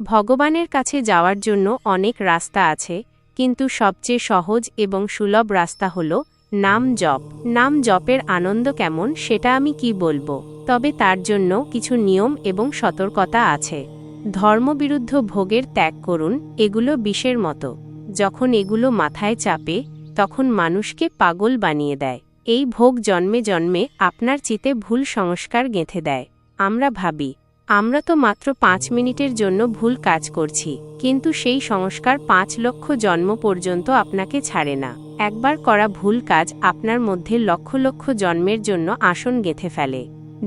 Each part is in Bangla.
ভগবানের কাছে যাওয়ার জন্য অনেক রাস্তা আছে, কিন্তু সবচেয়ে সহজ এবং সুলভ রাস্তা হল নাম জপ। নাম জপের আনন্দ কেমন সেটা আমি কি বলব? তবে তার জন্য কিছু নিয়ম এবং সতর্কতা আছে। ধর্মবিরুদ্ধ ভোগের ত্যাগ করুন, এগুলো বিষের মতো। যখন এগুলো মাথায় চাপে, তখন মানুষকে পাগল বানিয়ে দেয়। এই ভোগ জন্মে জন্মে আপনার চিতে ভুল সংস্কার গেঁথে দেয়। আমরা ভাবি আমরা তো মাত্র পাঁচ মিনিটের জন্য ভুল কাজ করছি, কিন্তু সেই সংস্কার পাঁচ লক্ষ জন্ম পর্যন্ত আপনাকে ছাড়ে না। একবার করা ভুল কাজ আপনার মধ্যে লক্ষ লক্ষ জন্মের জন্য আসন গেঁথে ফেলে।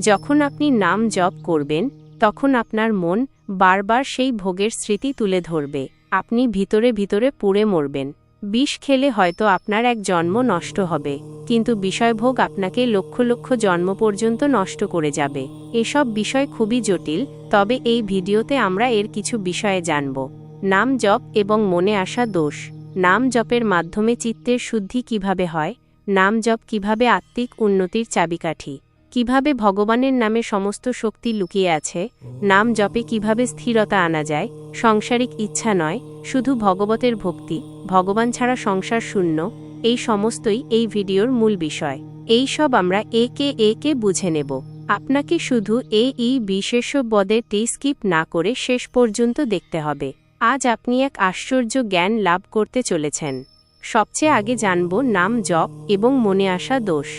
যখন আপনি নাম জপ করবেন, তখন আপনার মন বারবার সেই ভোগের স্মৃতি তুলে ধরবে। আপনি ভিতরে ভিতরে পুড়ে মরবেন। বিষ খেলে হয়তো আপনার এক জন্ম নষ্ট হবে, কিন্তু বিষয়ভোগ আপনাকে লক্ষ লক্ষ জন্ম পর্যন্ত নষ্ট করে যাবে। এসব বিষয় খুবই জটিল, তবে এই ভিডিওতে আমরা এর কিছু বিষয়ে জানব। নাম জপ এবং মনে আসা দোষ। নাম জপের মাধ্যমে চিত্তের শুদ্ধি কীভাবে হয়? নাম জপ কীভাবে আত্মিক উন্নতির চাবিকাঠি? কীভাবে ভগবানের নামে সমস্ত শক্তি লুকিয়ে আছে, নাম জপে কীভাবে স্থিরতা আনা যায়, সংসারিক ইচ্ছা নয়, শুধু ভগবতের ভক্তি, ভগবান ছাড়া সংসার শূন্য, এই সমস্তই এই ভিডিওর মূল বিষয়। এই সব আমরা একে একে বুঝে নেব। আপনাকে শুধু এ ই বিশেষ বদের টি স্কিপ না করে শেষ পর্যন্ত দেখতে হবে। আজ আপনি এক আশ্চর্য জ্ঞান লাভ করতে চলেছেন। সবচেয়ে আগে জানব নাম জপ এবং মনে আসা দোষ।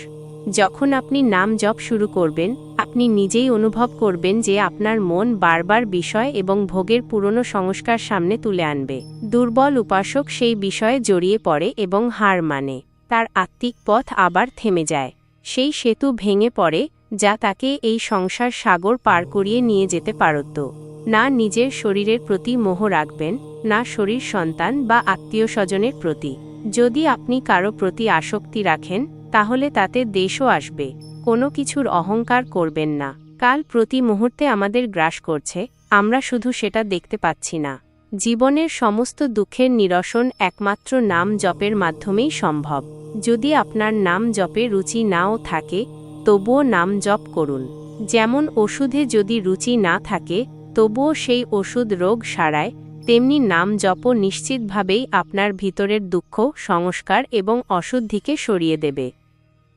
যখন আপনি নাম জপ শুরু করবেন, আপনি নিজেই অনুভব করবেন যে আপনার মন বারবার বিষয় এবং ভোগের পুরনো সংস্কার সামনে তুলে আনবে। দুর্বল উপাসক সেই বিষয়ে জড়িয়ে পড়ে এবং হার মানে তার আত্মিক পথ আবার থেমে যায়। সেই সেতু ভেঙে পড়ে, যা তাকে এই সংসার সাগর পার করিয়ে নিয়ে যেতে পারত। না নিজের শরীরের প্রতি মোহ রাখবেন, না শরীর সন্তান বা আত্মীয় স্বজনের প্রতি। যদি আপনি কারও প্রতি আসক্তি রাখেন তাহলে তাতে দেশও আসবে। কোনো কিছুর অহংকার করবেন না। কাল প্রতি মুহূর্তে আমাদের গ্রাস করছে, আমরা শুধু সেটা দেখতে পাচ্ছি না। জীবনের সমস্ত দুঃখের নিরসন একমাত্র নাম জপের মাধ্যমেই সম্ভব। যদি আপনার নাম জপে রুচি নাও থাকে, তবুও নাম জপ করুন। যেমন ওষুধে যদি রুচি না থাকে, তবুও সেই ওষুধ রোগ সারায়, তেমনি নাম জপ নিশ্চিতভাবেই আপনার ভিতরের দুঃখ, সংস্কার এবং অশুদ্ধিকে সরিয়ে দেবে।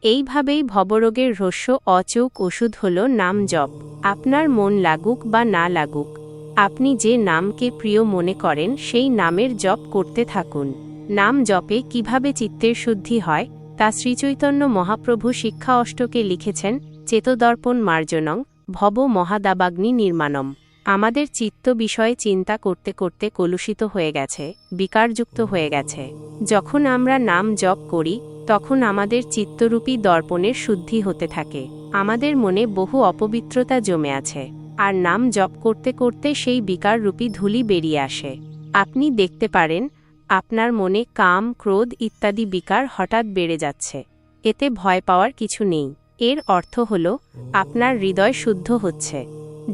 এইভাবেই ভবরোগের রহস্য অচৌক ওষুধ হল নাম জপ। আপনার মন লাগুক বা না লাগুক, আপনি যে নামকে প্রিয় মনে করেন সেই নামের জপ করতে থাকুন। নাম জপে কীভাবে চিত্তের শুদ্ধি হয়, তা শ্রীচৈতন্য মহাপ্রভু শিক্ষা অষ্টকে লিখেছেন, চেতদর্পণ মার্জনং ভব মহাদাবাগ্নি নির্মাণম। আমাদের চিত্ত বিষয়ে চিন্তা করতে করতে কলুষিত হয়ে গেছে, বিকারযুক্ত হয়ে গেছে। যখন আমরা নাম জপ করি তখন আমাদের চিত্তরূপী দর্পণের শুদ্ধি হতে থাকে। আমাদের মনে বহু অপবিত্রতা জমে আছে, আর নাম জপ করতে করতে সেই বিকাররূপী ধুলি বেরিয়ে আসে। আপনি দেখতে পারেন, আপনার মনে কাম, ক্রোধ ইত্যাদি বিকার হঠাৎ বেড়ে যাচ্ছে। এতে ভয় পাওয়ার কিছু নেই। এর অর্থ হল, আপনার হৃদয় শুদ্ধ হচ্ছে।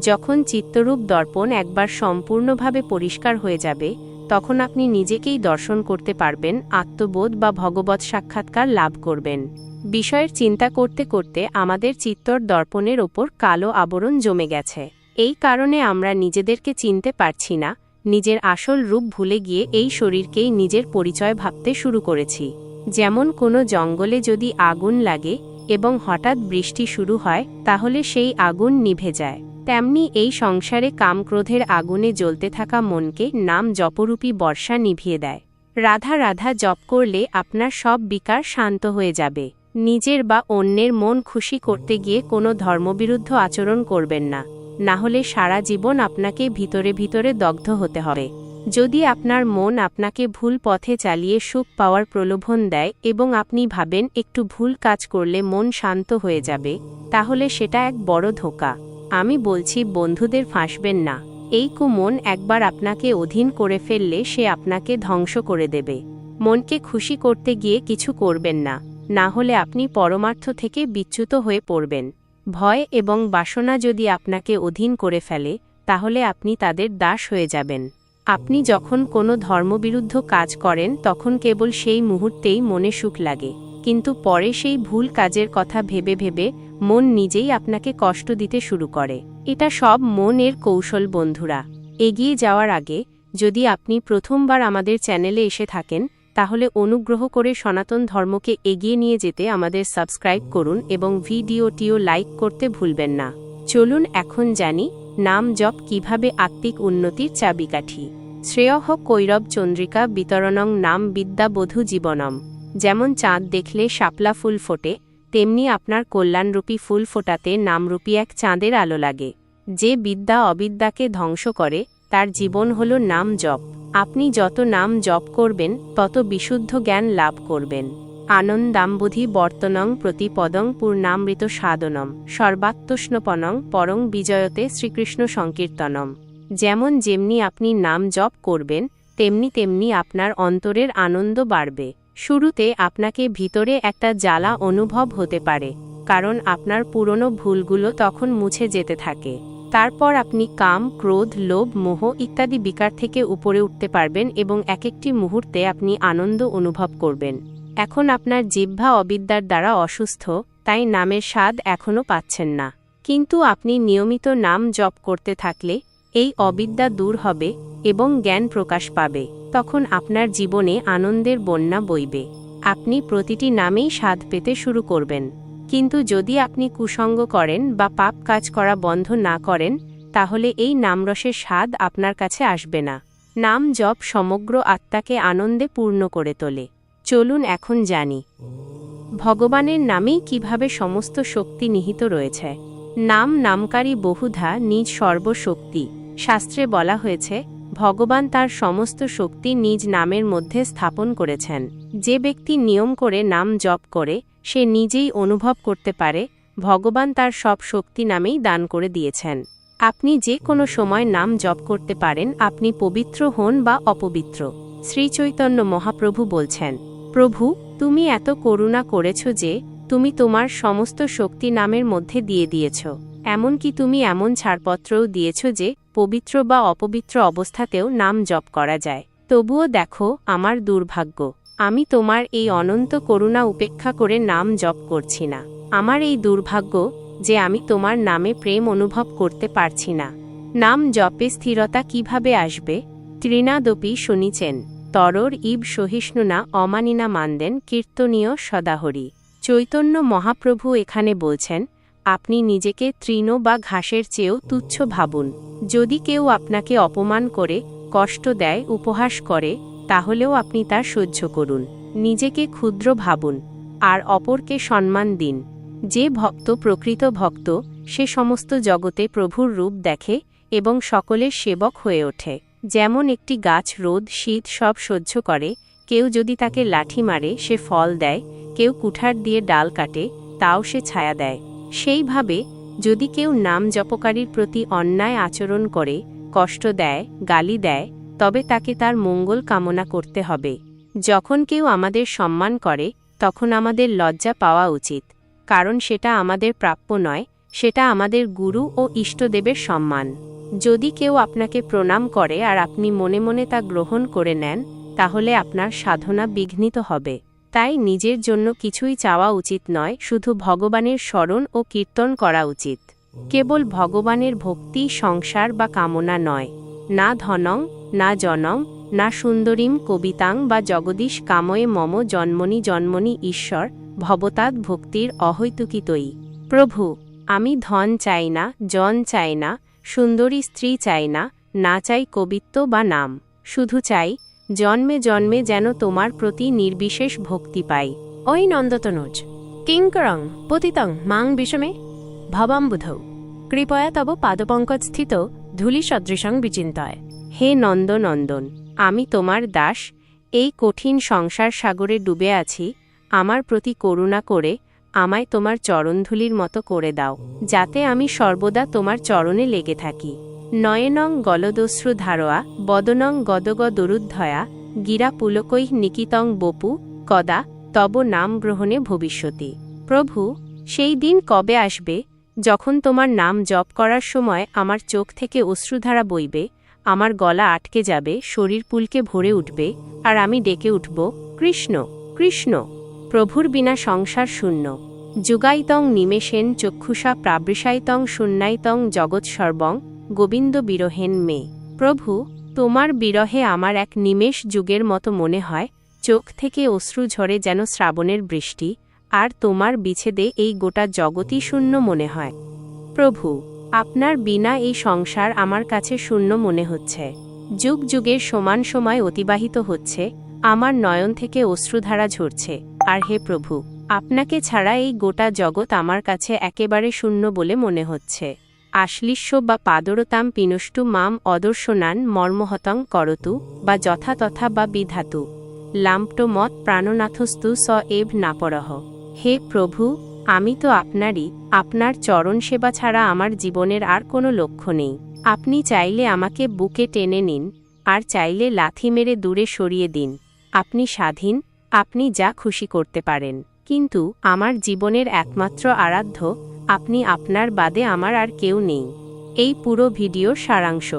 যখন চিত্তরূপ দর্পণ একবার সম্পূর্ণভাবে পরিষ্কার হয়ে যাবে তখন আপনি নিজেকেই দর্শন করতে পারবেন, আত্মবোধ বা ভগবত সাক্ষাৎকার লাভ করবেন। বিষয়ের চিন্তা করতে করতে আমাদের চিত্তর দর্পণের ওপর কালো আবরণ জমে গেছে। এই কারণে আমরা নিজেদেরকে চিনতে পারছি না, নিজের আসল রূপ ভুলে গিয়ে এই শরীরকেই নিজের পরিচয় ভাবতে শুরু করেছি। যেমন কোনো জঙ্গলে যদি আগুন লাগে এবং হঠাৎ বৃষ্টি শুরু হয়, তাহলে সেই আগুন নিভে যায়। তেমনি এই সংসারে কামক্রোধের আগুনে জ্বলতে থাকা মনকে নাম জপরূপী বর্ষা নিভিয়ে দেয়। রাধা রাধা জপ করলে আপনার সব বিকার শান্ত হয়ে যাবে। নিজের বা অন্যের মন খুশি করতে গিয়ে কোনো ধর্মবিরুদ্ধ আচরণ করবেন না। না হলে সারা জীবন আপনাকে ভিতরে ভিতরে দগ্ধ হতে হবে। যদি আপনার মন আপনাকে ভুল পথে চালিয়ে সুখ পাওয়ার প্রলোভন দেয় এবং আপনি ভাবেন একটু ভুল কাজ করলে মন শান্ত হয়ে যাবে, তাহলে সেটা এক বড় ধোকা। আমি বলছি, বন্ধুদের ফাঁসবেন না। এই কুমন একবার আপনাকে অধীন করে ফেললে সে আপনাকে ধ্বংস করে দেবে। মনকে খুশি করতে গিয়ে কিছু করবেন না না হলে আপনি পরমার্থ থেকে বিচ্যুত হয়ে পড়বেন। ভয় এবং বাসনা যদি আপনাকে অধীন করে ফেলে, তাহলে আপনি তাদের দাস হয়ে যাবেন। আপনি যখন কোনো ধর্মবিরুদ্ধ কাজ করেন, তখন কেবল সেই মুহূর্তেই মনে সুখ লাগে। কিন্তু পরে সেই ভুল কাজের কথা ভেবে ভেবে মন নিজেই আপনাকে কষ্ট দিতে শুরু করে। এটা সব মনের কৌশল, বন্ধুরা। এগিয়ে যাওয়ার আগে যদি আপনি প্রথমবার আমাদের চ্যানেলে এসে থাকেন, তাহলে অনুগ্রহ করে সনাতন ধর্মকে এগিয়ে নিয়ে যেতে আমাদের সাবস্ক্রাইব করুন এবং ভিডিওটিও লাইক করতে ভুলবেন না। চলুন এখন জানি নাম জপ কীভাবে আত্মিক উন্নতির চাবিকাঠি। শ্রেয়ঃ কৈরব চন্দ্রিকা বিতরণং নাম বিদ্যাবধূ জীবনম। যেমন চাঁদ দেখলে শাপলা ফুল ফোটে, তেমনি আপনার কল্যাণরূপী ফুল ফোটাতে নামরূপী এক চাঁদের আলো লাগে। যে বিদ্যা অবিদ্যাকে ধ্বংস করে, তার জীবন হল নাম জপ। আপনি যত নাম জপ করবেন, তত বিশুদ্ধ জ্ঞান লাভ করবেন। আনন্দাম্বুধি বর্তনং প্রতিপদং পূর্ণামৃত সাধনম। সর্বাত্মষ্ণপনং পরং বিজয়তে শ্রীকৃষ্ণ সংকীর্তনম। যেমন যেমনি আপনি নাম জপ করবেন, তেমনি তেমনি আপনার অন্তরের আনন্দ বাড়বে। শুরুতে আপনাকে ভিতরে একটা জ্বালা অনুভব হতে পারে, কারণ আপনার পুরনো ভুলগুলো তখন মুছে যেতে থাকে। তারপর আপনি কাম, ক্রোধ, লোভ, মোহ ইত্যাদি বিকার থেকে উপরে উঠতে পারবেন এবং এক একটি মুহূর্তে আপনি আনন্দ অনুভব করবেন। এখন আপনার জিহ্বা অবিদ্যার দ্বারা অসুস্থ, তাই নামের স্বাদ এখনও পাচ্ছেন না। কিন্তু আপনি নিয়মিত নাম জপ করতে থাকলে এই অবিদ্যা দূর হবে এবং জ্ঞান প্রকাশ পাবে। তখন আপনার জীবনে আনন্দের বন্যা বইবে। আপনি প্রতিটি নামেই স্বাদ পেতে শুরু করবেন। কিন্তু যদি আপনি কুসঙ্গ করেন বা পাপ কাজ করা বন্ধ না করেন, তাহলে এই নামরসের স্বাদ আপনার কাছে আসবে না। নাম জপ সমগ্র আত্মাকে আনন্দে পূর্ণ করে তোলে। চলুন এখন জানি। ভগবানের নামেই কীভাবে সমস্ত শক্তি নিহিত রয়েছে? নাম নামকারী বহুধা নিজ সর্বশক্তি। শাস্ত্রে বলা হয়েছে, ভগবান তার সমস্ত শক্তি নিজ নামের মধ্যে স্থাপন করেছেন। যে ব্যক্তি নিয়ম করে নাম জপ করে, সে নিজেই অনুভব করতে পারে, ভগবান তার সব শক্তি নামেই দান করে দিয়েছেন। আপনি যে কোনো সময় নাম জপ করতে পারেন, আপনি পবিত্র হন বা অপবিত্র। শ্রীচৈতন্য মহাপ্রভু বলছেন, প্রভু, তুমি এত করুণা করেছ যে, তুমি তোমার সমস্ত শক্তি নামের মধ্যে দিয়ে দিয়েছ। এমনকি তুমি এমন ছাড়পত্রও দিয়েছ যে পবিত্র বা অপবিত্র অবস্থাতেও নাম জপ করা যায়। তবুও দেখো, আমার দুর্ভাগ্য। আমি তোমার এই অনন্ত করুণা উপেক্ষা করে নাম জপ করছি না। আমার এই দুর্ভাগ্য, যে আমি তোমার নামে প্রেম অনুভব করতে পারছি না। নাম জপে স্থিরতা কীভাবে আসবে? তৃণাদপি শুনিছেন, তরর ইব সহিষ্ণুনা অমানিনা মানদেন কীর্তনীয় সদাহরি। চৈতন্য মহাপ্রভু এখানে বলছেন আপনি নিজেকে তৃণ বা ঘাসের চেয়েও তুচ্ছ ভাবুন। যদি কেউ আপনাকে অপমান করে, কষ্ট দেয়, উপহাস করে, তাহলেও আপনি তা সহ্য করুন। নিজেকে ক্ষুদ্র ভাবুন, আর অপরকে সম্মান দিন। যে ভক্ত প্রকৃত ভক্ত, সে সমস্ত জগতে প্রভুর রূপ দেখে এবং সকলের সেবক হয়ে ওঠে। যেমন একটি গাছ রোদ, শীত সব সহ্য করে, কেউ যদি তাকে লাঠি মারে, সে ফল দেয়, কেউ কুঠার দিয়ে ডাল কাটে, তাও সে ছায়া দেয়। সেইভাবে, যদি কেউ নাম জপকারীর প্রতি অন্যায় আচরণ করে, কষ্ট দেয়, গালি দেয়, তবে তাকে তার মঙ্গল কামনা করতে হবে। যখন কেউ আমাদের সম্মান করে, তখন আমাদের লজ্জা পাওয়া উচিত, কারণ সেটা আমাদের প্রাপ্য নয়, সেটা আমাদের গুরু ও ইষ্টদেবের সম্মান। যদি কেউ আপনাকে প্রণাম করে আর আপনি মনে মনে তা গ্রহণ করে নেন, তাহলে আপনার সাধনা বিঘ্নিত হবে। তাই নিজের জন্য কিছুই চাওয়া উচিত নয়, শুধু ভগবানের স্মরণ ও কীর্তন করা উচিত। কেবল ভগবানের ভক্তি, সংসার বা কামনা নয়। না ধনং, না জনং, না সুন্দরীম কবিতাং বা জগদীশ কাময়ে মম জন্মনি জন্মনি ঈশ্বর, ভবতাৎ ভক্তির অহৈতুকিতই প্রভু, আমি ধন চাই না, জন চাই না, সুন্দরী স্ত্রী চাই না না চাই কবিত্ব বা নাম। শুধু চাই জন্মে জন্মে যেন তোমার প্রতি নির্বিশেষ ভক্তি পাই। ওই নন্দতনুজ। কিঙ্করং পতিতং, মাং বিষমে ভবাম্বুধৌ কৃপয়া তব পাদপঙ্কজ স্থিত ধূলিসদৃশং বিচিন্তয়। হে নন্দ নন্দন, আমি তোমার দাস। এই কঠিন সংসার সাগরে ডুবে আছি। আমার প্রতি করুণা করে আমায় তোমার চরণধুলির মতো করে দাও, যাতে আমি সর্বদা তোমার চরণে লেগে থাকি। নয়নং গলদস্রু ধারোয়া, বদনং গদগদরুদ্ধয়া, গিরা পুলকৈঃ নিকিতং বপু, কদা, তব নাম গ্রহণে ভবিষ্যতি। প্রভু, সেই দিন কবে আসবে? যখন তোমার নাম জপ করার সময় আমার চোখ থেকে অশ্রুধারা বইবে, আমার গলা আটকে যাবে, শরীর পুলকে ভরে উঠবে, আর আমি ডেকে উঠব, কৃষ্ণ কৃষ্ণ। প্রভুর বিনা সংসার শূন্য। যুগাইতং নিমেষেন চক্ষুষা প্রাবৃষাইতং শূন্যাইতং জগৎসর্বং গোবিন্দ বিরহেন মে। প্রভু, তোমার বিরহে আমার এক নিমেষ যুগের মতো মনে হয়, চোখ থেকে অশ্রু ঝরে যেন শ্রাবণের বৃষ্টি, আর তোমার বিছেদে এই গোটা জগতই শূন্য মনে হয়। প্রভু, আপনার বিনা এই সংসার আমার কাছে শূন্য মনে হচ্ছে। যুগ যুগের সমান সময় অতিবাহিত হচ্ছে, আমার নয়ন থেকে অশ্রুধারা ঝরছে। আর হে প্রভু, আপনাকে ছাড়া এই গোটা জগৎ আমার কাছে একেবারে শূন্য বলে মনে হচ্ছে। আশ্লিষ্য বা পাদরতাম পিনষ্টু মাম অদর্শনান মর্মহতং করতু বা যথাতথা বা বিধাতু। লাম্পটো মত প্রাণনাথস্তু স এভ নাপরহ। হে প্রভু, আমি তো আপনারই, আপনার চরণ সেবা ছাড়া আমার জীবনের আর কোনো লক্ষ্য নেই। আপনি চাইলে আমাকে বুকে টেনে নিন, আর চাইলে লাথি মেরে দূরে সরিয়ে দিন। আপনি স্বাধীন আপনি যা খুশি করতে পারেন। কিন্তু আমার জীবনের একমাত্র আরাধ্য, আপনি আপনার বাদে আমার আর কেউ নেই। এই পুরো ভিডিওর সারাংশ।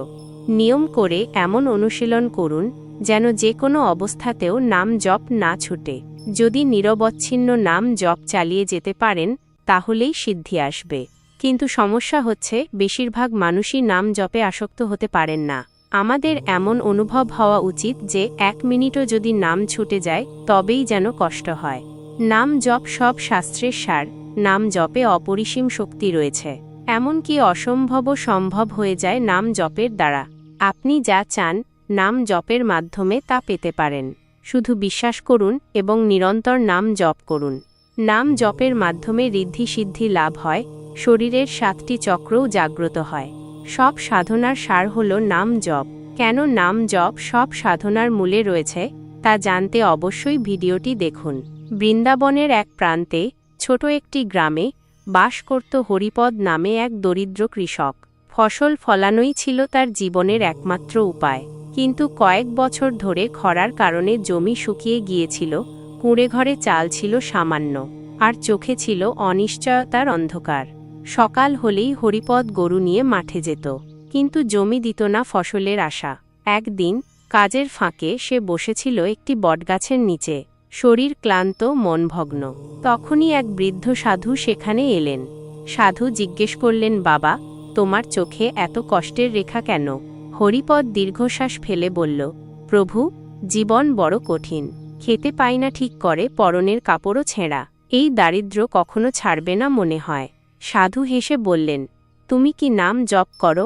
নিয়ম করে এমন অনুশীলন করুন, যেন যে কোনো অবস্থাতেও নাম জপ না ছুটে। যদি নিরবচ্ছিন্ন নাম জপ চালিয়ে যেতে পারেন, তাহলেই সিদ্ধি আসবে। কিন্তু সমস্যা হচ্ছে, বেশিরভাগ মানুষই নাম জপে আসক্ত হতে পারেন না। আমাদের এমন অনুভব হওয়া উচিত যে এক মিনিটও যদি নাম ছুটে যায়, তবেই যেন কষ্ট হয়। নাম জপ সব শাস্ত্রের সার, নাম জপে অপরিসীম শক্তি রয়েছে। এমনকি অসম্ভবও সম্ভব হয়ে যায় নাম জপের দ্বারা। আপনি যা চান, নাম জপের মাধ্যমে তা পেতে পারেন। শুধু বিশ্বাস করুন এবং নিরন্তর নাম জপ করুন। নাম জপের মাধ্যমে ঋদ্ধি সিদ্ধি লাভ হয়, শরীরের সাতটি চক্রও জাগ্রত হয়। সব সাধনার সার হল নাম জপ। কেন নাম জপ সব সাধনার মূলে রয়েছে, তা জানতে অবশ্যই ভিডিওটি দেখুন। বৃন্দাবনের এক প্রান্তে, ছোট একটি গ্রামে, বাস করত হরিপদ নামে এক দরিদ্র কৃষক। ফসল ফলানোই ছিল তার জীবনের একমাত্র উপায়। কিন্তু কয়েক বছর ধরে খরার কারণে জমি শুকিয়ে গিয়েছিল কুঁড়ে ঘরে চাল ছিল সামান্য, আর চোখে ছিল অনিশ্চয়তার অন্ধকার। সকাল হলেই হরিপদ গরু নিয়ে মাঠে যেত। কিন্তু জমি দিত না ফসলের আশা। একদিন, কাজের ফাঁকে সে বসেছিল একটি বটগাছের নিচে। শরীর ক্লান্ত, মনভগ্ন। তখনই এক বৃদ্ধ সাধু সেখানে এলেন। সাধু জিজ্ঞেস করলেন, বাবা, তোমার চোখে এত কষ্টের রেখা কেন? হরিপদ দীর্ঘশ্বাস ফেলে বলল, প্রভু, জীবন বড় কঠিন। খেতে পাই না ঠিক করে, পরনের কাপড়ও ছেঁড়া। এই দারিদ্র কখনো ছাড়বে না মনে হয়। সাধু হেসে বললেন, তুমি কি নাম জপ করো?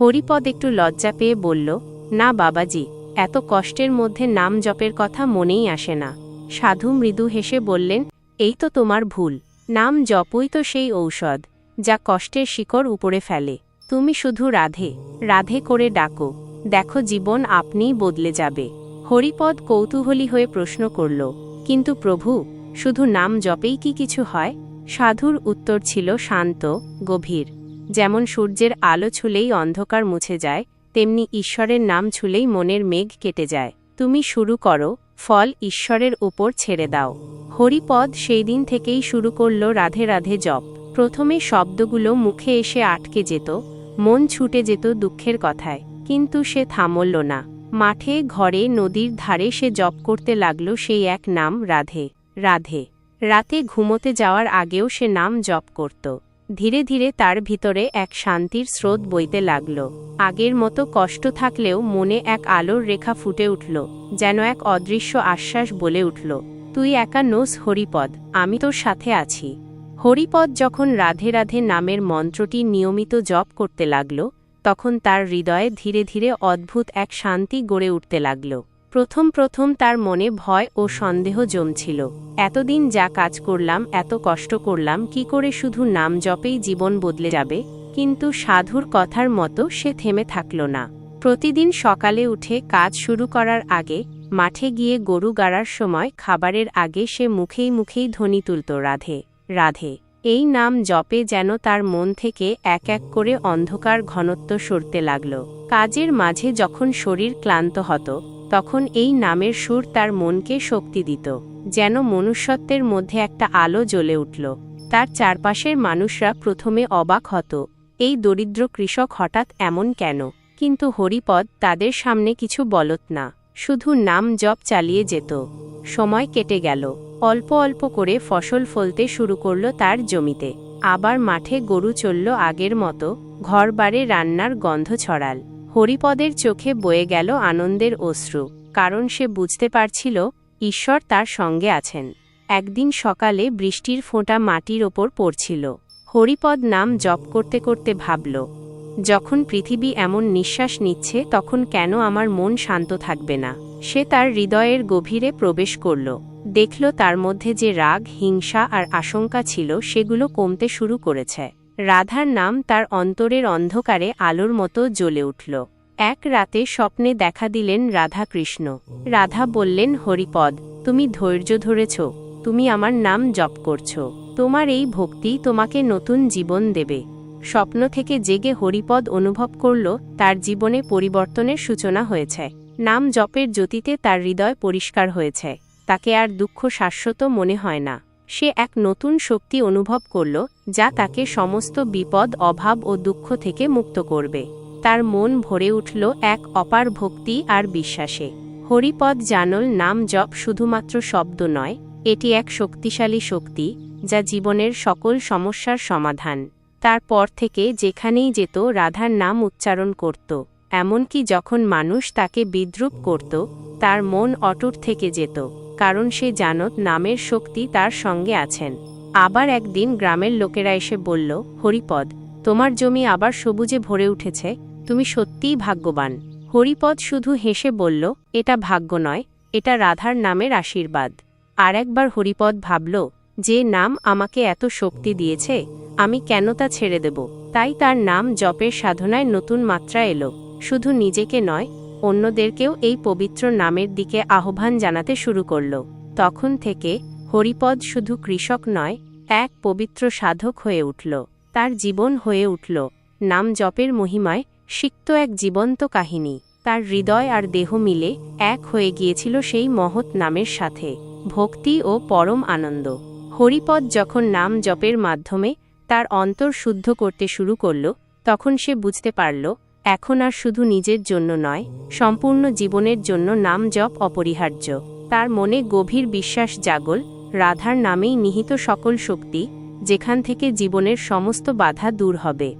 হরিপদ একটু লজ্জা পেয়ে বলল, না বাবাজি, এত কষ্টের মধ্যে নাম জপের কথা মনেই আসে না। সাধু মৃদু হেসে বললেন, এই তো তোমার ভুল, নাম জপই তো সেই ঔষধ, যা কষ্টের শিকড় উপরে ফেলে। তুমি শুধু রাধে রাধে করে ডাকো, দেখো জীবন আপনিই বদলে যাবে। হরিপদ কৌতূহলী হয়ে প্রশ্ন করল, কিন্তু প্রভু, শুধু নাম জপেই কি কিছু হয়? সাধুর উত্তর ছিল শান্ত, গভীর। যেমন সূর্যের আলো ছুলেই অন্ধকার মুছে যায়, তেমনি ঈশ্বরের নাম ছুলেই মনের মেঘ কেটে যায়। তুমি শুরু করো, ফল ঈশ্বরের উপর ছেড়ে দাও। হরিপদ সেই দিন থেকেই শুরু করল রাধে রাধে জপ। প্রথমে শব্দগুলো মুখে এসে আটকে যেত, মন ছুটে যেত দুঃখের কথায়, কিন্তু সে থামল না। মাঠে, ঘরে, নদীর ধারে সে জপ করতে লাগল সেই এক নাম, রাধে। রাধে। রাতে ঘুমোতে যাওয়ার আগেও সে নাম জপ করত। ধীরে ধীরে তার ভিতরে এক শান্তির স্রোত বইতে লাগল। আগের মতো কষ্ট থাকলেও মনে এক আলোর রেখা ফুটে উঠল, যেন এক অদৃশ্য আশ্বাস বলে উঠল, তুই একা নোস, হরিপদ, আমি তোর সাথে আছি। হরিপদ যখন রাধে রাধে নামের মন্ত্রটি নিয়মিত জপ করতে লাগল, তখন তার হৃদয়ে ধীরে ধীরে অদ্ভুত এক শান্তি গড়ে উঠতে লাগল। প্রথম প্রথম তার মনে ভয় ও সন্দেহ জমছিল। এতদিন যা কাজ করলাম, এত কষ্ট করলাম, কি করে শুধু নাম জপেই জীবন বদলে যাবে? কিন্তু সাধুর কথার মতো সে থেমে থাকল না। প্রতিদিন সকালে উঠে কাজ শুরু করার আগে, মাঠে গিয়ে গরু গাড়ার সময় খাবারের আগে সে মুখেই মুখেই ধ্বনি তুলত, রাধে রাধে। এই নাম জপে যেন তার মন থেকে এক এক করে অন্ধকার ঘনত্ব সরতে লাগল। কাজের মাঝে যখন শরীর ক্লান্ত হতো তখন এই নামের সুর তার মনকে শক্তি দিত, যেন মনুষ্যত্বের মধ্যে একটা আলো জ্বলে উঠল। তার চারপাশের মানুষরা প্রথমে অবাক হতো, এই দরিদ্র কৃষক হঠাৎ এমন কেন? কিন্তু হরিপদ তাদের সামনে কিছু বলত না, শুধু নাম জপ চালিয়ে যেত। সময় কেটে গেল, অল্প অল্প করে ফসল ফলতে শুরু করল তার জমিতে। আবার মাঠে গরু চলল আগের মতো ঘরবারে রান্নার গন্ধ ছড়াল। হরিপদের চোখে বয়ে গেল আনন্দের অশ্রু, কারণ সে বুঝতে পারছিল ঈশ্বর তার সঙ্গে আছেন। একদিন সকালে বৃষ্টির ফোঁটা মাটির ওপর পড়ছিল। হরিপদ নাম জপ করতে করতে ভাবল, যখন পৃথিবী এমন নিঃশ্বাস নিচ্ছে, তখন কেন আমার মন শান্ত থাকবে না? সে তার হৃদয়ের গভীরে প্রবেশ করল, দেখল তার মধ্যে যে রাগ, হিংসা আর আশঙ্কা ছিল, সেগুলো কমতে শুরু করেছে। রাধার নাম তার অন্তরের অন্ধকারে আলোর মতো জ্বলে উঠল। এক রাতে স্বপ্নে দেখা দিলেন রাধা কৃষ্ণ রাধা বললেন, হরিপদ, তুমি ধৈর্য ধরেছ, তুমি আমার নাম জপ করছ। তোমার এই ভক্তি তোমাকে নতুন জীবন দেবে। স্বপ্ন থেকে জেগে হরিপদ অনুভব করল, তার জীবনে পরিবর্তনের সূচনা হয়েছে। নাম জপের জ্যোতিতে তার হৃদয় পরিষ্কার হয়েছে। তাকে আর দুঃখ শাশ্বত মনে হয় না। সে এক নতুন শক্তি অনুভব করল, যা তাকে সমস্ত বিপদ, অভাব ও দুঃখ থেকে মুক্ত করবে। তার মন ভরে উঠল এক অপার ভক্তি আর বিশ্বাসে। হরিপদ জানল নাম জপ শুধুমাত্র শব্দ নয়, এটি এক শক্তিশালী শক্তি, যা জীবনের সকল সমস্যার সমাধান। তারপর থেকে যেখানেই যেত রাধার নাম উচ্চারণ করত, এমনকি যখন মানুষ তাকে বিদ্রুপ করত, তার মন অটুট থেকে যেত। কারণ সে জানত নামের শক্তি তার সঙ্গে আছেন। আবার একদিন গ্রামের লোকেরা এসে বলল, হরিপদ, তোমার জমি আবার সবুজে ভরে উঠেছে, তুমি সত্যিই ভাগ্যবান। হরিপদ শুধু হেসে বলল, এটা ভাগ্য নয়, এটা রাধার নামের আশীর্বাদ। আর একবার হরিপদ ভাবল, যে নাম আমাকে এত শক্তি দিয়েছে, আমি কেন তা ছেড়ে দেব? তাই তার নাম জপের সাধনায় নতুন মাত্রা এলো। শুধু নিজেকে নয় অন্যদেরকেও এই পবিত্র নামের দিকে আহ্বান জানাতে শুরু করল। তখন থেকে হরিপদ শুধু কৃষক নয়, এক পবিত্র সাধক হয়ে উঠল। তার জীবন হয়ে উঠল। নাম জপের মহিমায় সিক্ত এক জীবন্ত কাহিনী। তার হৃদয় আর দেহ মিলে এক হয়ে গিয়েছিল সেই মহৎ নামের সাথে। ভক্তি ও পরম আনন্দ। হরিপদ যখন নাম জপের মাধ্যমে তার অন্তর শুদ্ধ করতে শুরু করল, তখন সে বুঝতে পারল এখন আর শুধু নিজের জন্য নয়, সম্পূর্ণ জীবনের জন্য নাম জপ অপরিহার্য। তার মনে গভীর বিশ্বাস জাগল, রাধার নামেই নিহিত সকল শক্তি, যেখান থেকে জীবনের সমস্ত বাধা দূর হবে।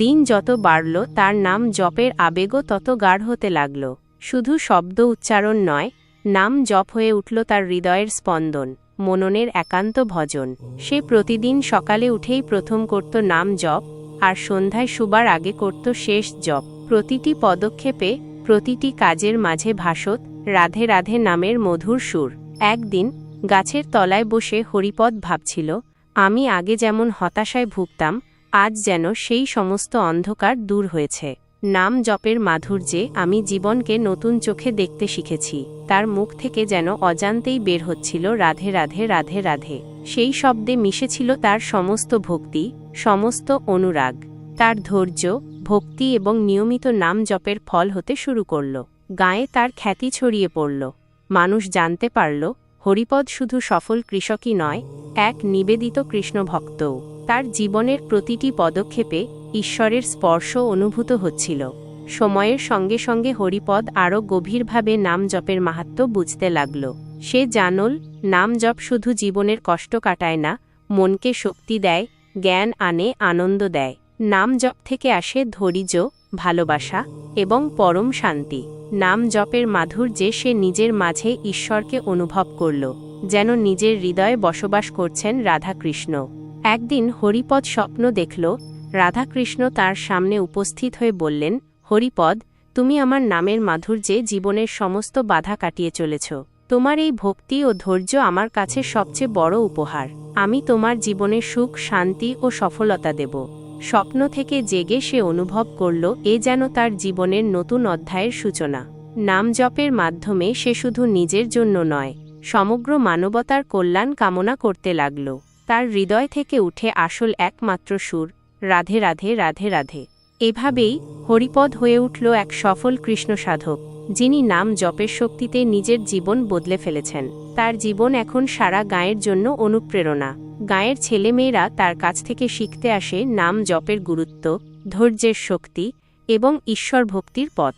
দিন যত বাড়ল, তার নাম জপের আবেগও তত গাঢ় হতে লাগল। শুধু শব্দ উচ্চারণ নয়, নাম জপ হয়ে উঠল তার হৃদয়ের স্পন্দন, মননের একান্ত ভজন। সে প্রতিদিন সকালে উঠেই প্রথম করত নাম জপ, আর সন্ধ্যায় শুবার আগে করত শেষ জপ। প্রতিটি পদক্ষেপে প্রতিটি কাজের মাঝে ভাসত, রাধে রাধে নামের মধুর সুর। একদিন গাছের তলায় বসে হরিপদ ভাবছিল, আমি আগে যেমন হতাশায় ভুগতাম, আজ যেন সেই সমস্ত অন্ধকার দূর হয়েছে। নাম জপের মাধুর্যে আমি জীবনকে নতুন চোখে দেখতে শিখেছি, তার মুখ থেকে যেন অজান্তেই বের হচ্ছিল রাধে রাধে রাধে রাধে। সেই শব্দে মিশেছিল তার সমস্ত ভক্তি, সমস্ত অনুরাগ, তার ধৈর্য ভক্তি এবং নিয়মিত নাম জপের ফল হতে শুরু করল। গায়ে তার খ্যাতি ছড়িয়ে পড়ল। মানুষ জানতে পারল, হরিপদ শুধু সফল কৃষকই নয়, এক নিবেদিত কৃষ্ণ ভক্তও তার জীবনের প্রতিটি পদক্ষেপে ঈশ্বরের স্পর্শ অনুভূত হচ্ছিল। সময়ের সঙ্গে সঙ্গে হরিপদ আরও গভীরভাবে নাম জপের মাহাত্ম বুঝতে লাগল। সে জানল, নাম জপ শুধু জীবনের কষ্ট কাটায় না, মনকে শক্তি দেয়, জ্ঞান আনে, আনন্দ দেয়। নাম জপ থেকে আসে ধৈর্য, ভালোবাসা এবং পরম শান্তি। নাম জপের মাধুর্যে সে নিজের মাঝে ঈশ্বরকে অনুভব করল, যেন নিজের হৃদয়ে বসবাস করছেন রাধাকৃষ্ণ। একদিন হরিপদ স্বপ্ন দেখল, রাধাকৃষ্ণ তার সামনে উপস্থিত হয়ে বললেন, হরিপদ, তুমি আমার নামের মাধুর্যে জীবনের সমস্ত বাধা কাটিয়ে চলেছ, তোমার এই ভক্তি ও ধৈর্য আমার কাছে সবচেয়ে বড় উপহার। আমি তোমার জীবনে সুখ, শান্তি ও সফলতা দেব। স্বপ্ন থেকে জেগে সে অনুভব করল, এ যেন তার জীবনের নতুন অধ্যায়ের সূচনা। নাম জপের মাধ্যমে সে শুধু নিজের জন্য নয়, সমগ্র মানবতার কল্যাণ কামনা করতে লাগল। তার হৃদয় থেকে উঠে আসল একমাত্র সুর, রাধে রাধে রাধে রাধে। এভাবেই হরিপদ হয়ে উঠল এক সফল কৃষ্ণ সাধক যিনি নাম জপের শক্তিতে নিজের জীবন বদলে ফেলেছেন। তার জীবন এখন সারা গায়ের জন্য অনুপ্রেরণা। গায়ের ছেলেমেয়েরা তার কাছ থেকে শিখতে আসে নাম জপের গুরুত্ব, ধৈর্যের শক্তি এবং ঈশ্বর ভক্তির পথ।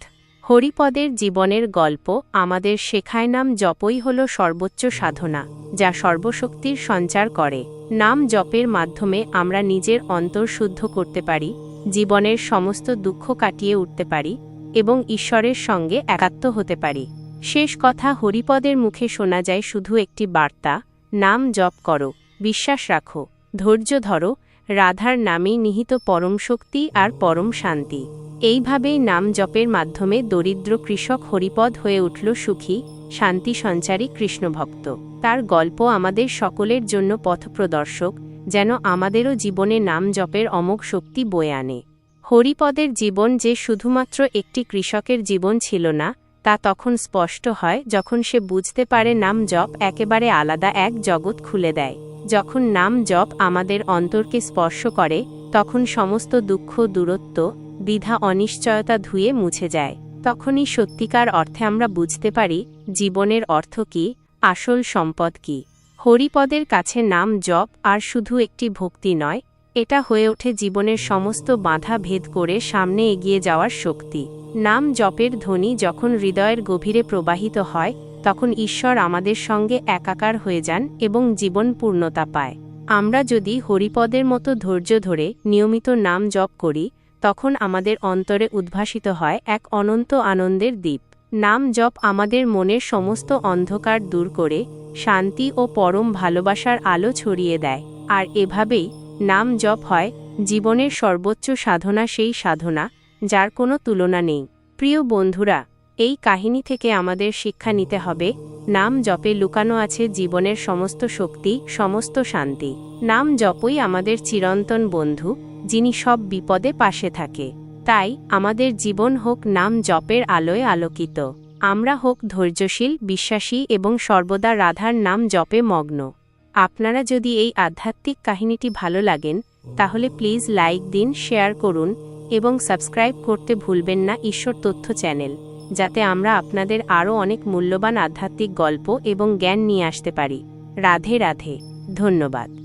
হরিপদের জীবনের গল্প আমাদের শেখায় নাম জপই হল সর্বোচ্চ সাধনা, যা সর্বশক্তির সঞ্চার করে। নাম জপের মাধ্যমে আমরা নিজের অন্তর শুদ্ধ করতে পারি, জীবনের সমস্ত দুঃখ কাটিয়ে উঠতে পারি এবং ঈশ্বরের সঙ্গে একাত্ম হতে পারি। শেষ কথা হরিপদের মুখে শোনা যায় শুধু একটি বার্তা, নাম জপ করো। বিশ্বাস রাখো, ধৈর্য ধরো, রাধার নামেই নিহিত পরম শক্তি আর পরম শান্তি। এইভাবেই নাম জপের মাধ্যমে দরিদ্র কৃষক হরিপদ হয়ে উঠল সুখী, শান্তি সঞ্চারী কৃষ্ণভক্ত। তার গল্প আমাদের সকলের জন্য পথপ্রদর্শক, যেন আমাদেরও জীবনে নাম জপের অমোঘ শক্তি বয়ে আনে। হরিপদের জীবন যে শুধুমাত্র একটি কৃষকের জীবন ছিল না, তা তখন স্পষ্ট হয় যখন সে বুঝতে পারে নাম জপ একেবারে আলাদা এক জগৎ খুলে দেয়। যখন নাম জপ আমাদের অন্তরকে স্পর্শ করে, তখন সমস্ত দুঃখ, দূরত্ব, দ্বিধা, অনিশ্চয়তা ধুয়ে মুছে যায়। তখনই সত্যিকার অর্থে আমরা বুঝতে পারি, জীবনের অর্থ কি, আসল সম্পদ কি। হরিপদের কাছে নাম জপ আর শুধু একটি ভক্তি নয়, এটা হয়ে ওঠে জীবনের সমস্ত বাধা ভেদ করে সামনে এগিয়ে যাওয়ার শক্তি। নাম জপের ধ্বনি যখন হৃদয়ের গভীরে প্রবাহিত হয় তখন ঈশ্বর আমাদের সঙ্গে একাকার হয়ে যান এবং জীবন পূর্ণতা পায়। আমরা যদি হরিপদের মতো ধৈর্য ধরে নিয়মিত নাম জপ করি, তখন আমাদের অন্তরে উদ্ভাসিত হয় এক অনন্ত আনন্দের দ্বীপ। নাম জপ আমাদের মনের সমস্ত অন্ধকার দূর করে, শান্তি ও পরম ভালোবাসার আলো ছড়িয়ে দেয়। আর এভাবেই নাম জপ হয় জীবনের সর্বোচ্চ সাধনা সেই সাধনা, যার কোনো তুলনা নেই। প্রিয় বন্ধুরা এই কাহিনী থেকে আমাদের শিক্ষা নিতে হবে, নাম জপে লুকানো আছে জীবনের সমস্ত শক্তি, সমস্ত শান্তি। নাম জপই আমাদের চিরন্তন বন্ধু, যিনি সব বিপদে পাশে থাকে। তাই আমাদের জীবন হোক নাম জপের আলোয় আলোকিত। আমরা হোক ধৈর্যশীল, বিশ্বাসী এবং সর্বদা রাধার নাম জপে মগ্ন। আপনারা যদি এই আধ্যাত্মিক কাহিনীটি ভালো লাগেন, তাহলে প্লিজ লাইক দিন, শেয়ার করুন এবং সাবস্ক্রাইব করতে ভুলবেন না ঈশ্বর তথ্য চ্যানেল। যাতে আমরা আপনাদের আরও অনেক মূল্যবান আধ্যাত্মিক গল্প এবং জ্ঞান নিয়ে আসতে পারি। রাধে রাধে। ধন্যবাদ।